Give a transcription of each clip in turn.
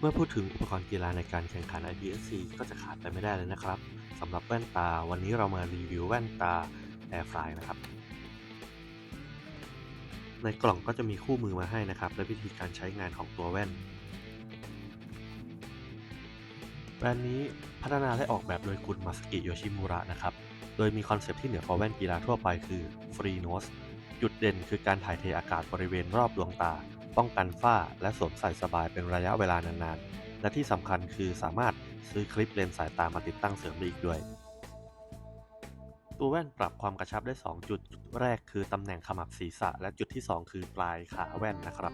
เมื่อพูดถึงอุปกรณ์กีฬาในการแข่งขัน IPSC ก็จะขาดไปไม่ได้เลยนะครับสำหรับแว่นตา วันนี้เรามารีวิวแว่นตา Airfly นะครับ ในกล่องก็จะมีคู่มือมาให้นะครับ และวิธีการใช้งานของตัวแว่น แบรนด์นี้พัฒนาและออกแบบโดยคุณมาสกิโยชิมุระนะครับ โดยมีคอนเซปต์ที่เหนือกว่าแว่นกีฬาทั่วไปคือ Free Nose จุดเด่นคือการถ่ายเทอากาศบริเวณรอบดวงตา ป้องกันฝ้าและสวมใส่สบายเป็นระยะเวลานานๆ และที่สำคัญคือสามารถซื้อคลิปเลนส์สายตามาติดตั้งเสริมได้อีกด้วย ตัวแว่นปรับความกระชับได้ 2 จุด จุดแรกคือตำแหน่งขมับศีรษะ และจุดที่ 2 คือปลายขาแว่นนะครับ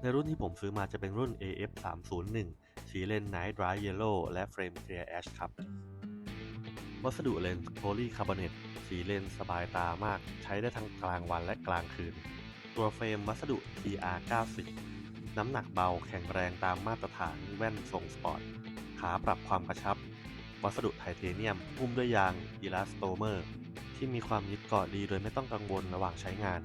ในรุ่นที่ผมซื้อมาจะเป็นรุ่น AF 3 0 1สีเลนส์ Night Dry Yellow และเฟรม Clear Ash ครับ วัสดุเลนส์โพลีคาร์บอเนตสีเลนส์สบายตามาก ใช้ได้ทั้งกลางวันและกลางคืน ตัวเฟรมวัสดุ TR 90น้ำหนักเบาแข็งแรงตามมาตรฐานแว่นทรงสปอร์ต ขาปรับความกระชับ วัสดุไทเทเนียมหุ้มด้วยยางอีลาสโตเมอร์ ที่มีความยึดเกาะดีโดยไม่ต้องกังวลระหว่างใช้งาน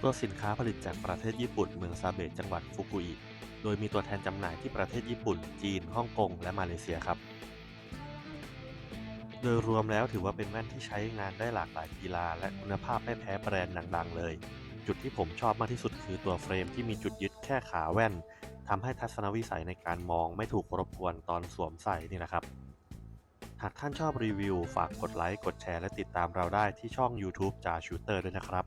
ตัวสินค้าผลิตจากประเทศญี่ปุ่นเมืองซาเบะจังหวัดฟุกุอิโดยมีตัวแทนจำหน่ายที่ประเทศญี่ปุ่น จีน ฮ่องกง และมาเลเซียครับ โดยรวมแล้วถือว่าเป็นแว่นที่ใช้งานได้หลากหลายกีฬา และคุณภาพไม่แพ้แบรนด์ดังๆ เลย จุดที่ผมชอบมากที่สุดคือตัวเฟรมที่มีจุดยึดแค่ขาแว่นทำให้ทัศนวิสัยในการมองไม่ถูกรบกวนตอนสวมใส่นี่นะครับ หากท่านชอบรีวิว ฝากกดไลค์ กดแชร์ และติดตามเราได้ที่ช่อง YouTube จ่าชูเตอร์ด้วยนะครับ